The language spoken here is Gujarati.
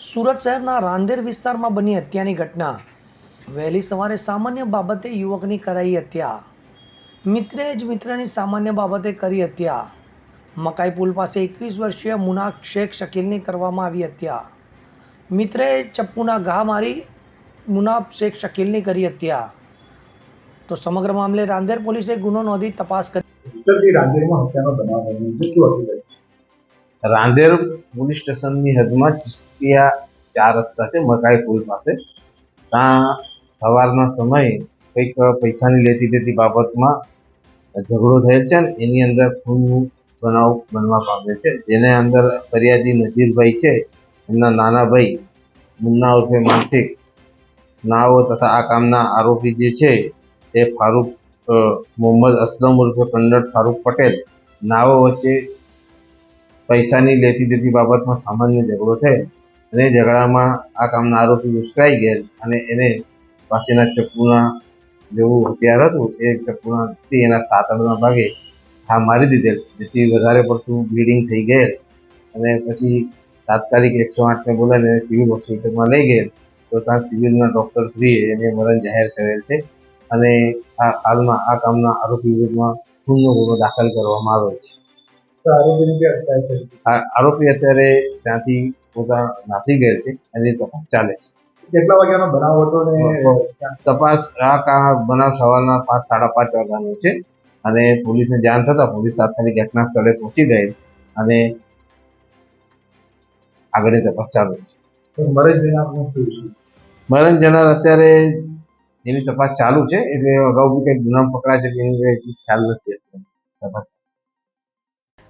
સુરત શહેરના રાંદેર વિસ્તારમાં બની હત્યાની ઘટના. વહેલી સવારે સામાન્ય બાબતે યુવકની કરાઈ હત્યા. મિત્રે જ મિત્રની સામાન્ય બાબતે કરી હત્યા. મકાઈ પુલ પાસે એકવીસ વર્ષીય મુનાક શેખ શકીલની કરવામાં આવી હત્યા. મિત્રે ચપ્પુના ઘા મારી મુનાફ શેખ શકીલની કરી હત્યા. તો સમગ્ર મામલે રાંદેર પોલીસે ગુનો નોંધી તપાસ કરી રાંદેરમાં હત્યાનો બનાવ રાંદેર પોલીસ સ્ટેશનની હદમાં ચિસ્તિયા ચાર રસ્તા છે, મકાઈ પુલ પાસે ત્યાં સવારના સમયે કંઈક પૈસાની લેતી દેતી બાબતમાં ઝઘડો થયેલ છે અને એની અંદર ખૂનનું બનાવ બનવા પામે છે. જેને અંદર ફરિયાદી નજીરભાઈ છે, એમના નાના ભાઈ મુન્ના ઉર્ફે માનસિક નાઓ તથા આ કામના આરોપી જે છે તે ફારૂક મોહમ્મદ અસલમ ઉર્ફે કન્નડ ફારૂક પટેલ નાઓ વચ્ચે પૈસાની લેતી દેતી બાબતમાં સામાન્ય ઝઘડો થયેલ અને ઝઘડામાં આ કામના આરોપી ઉશ્કેરાઈ ગયેલ અને એને પાસેના ચપ્પુના જેવું હથિયાર હતું એ ચપ્પુના થી એના સાતડના ભાગે ઠા મારી દીધેલ, જેથી વધારે પડતું બ્લીડિંગ થઈ ગયેલ અને પછી તાત્કાલિક એકસો આઠને બોલાવીને સિવિલ હોસ્પિટલમાં લઈ ગયેલ. તો ત્યાં સિવિલના ડૉક્ટર શ્રીએ એને મરણ જાહેર કરેલ છે અને આ હાલમાં આ કામના આરોપી વિરુદ્ધમાં ગુનો ગુનો દાખલ કરવામાં આવેલ છે. આરોપી અત્યારે ત્યાંથી પોતા નાસી ગયેલ છે અને તપાસ ચાલે છે. કેટલા વાગ્યાનો બનાવ હતો ને તપાસ આ બનાવ સવારના પાંચ સાડા પાંચ વાગ્યાનો છે અને પોલીસને જાણ થતા પોલીસ તાત્કાલિક ઘટના સ્થળે પહોંચી ગઈ અને આગળની તપાસ ચાલુ છે. મરણ જનાર અત્યારે એની તપાસ ચાલુ છે એટલે અગાઉ બી કંઈક ગુનામ પકડાય છે કે એની ખ્યાલ નથી તપાસ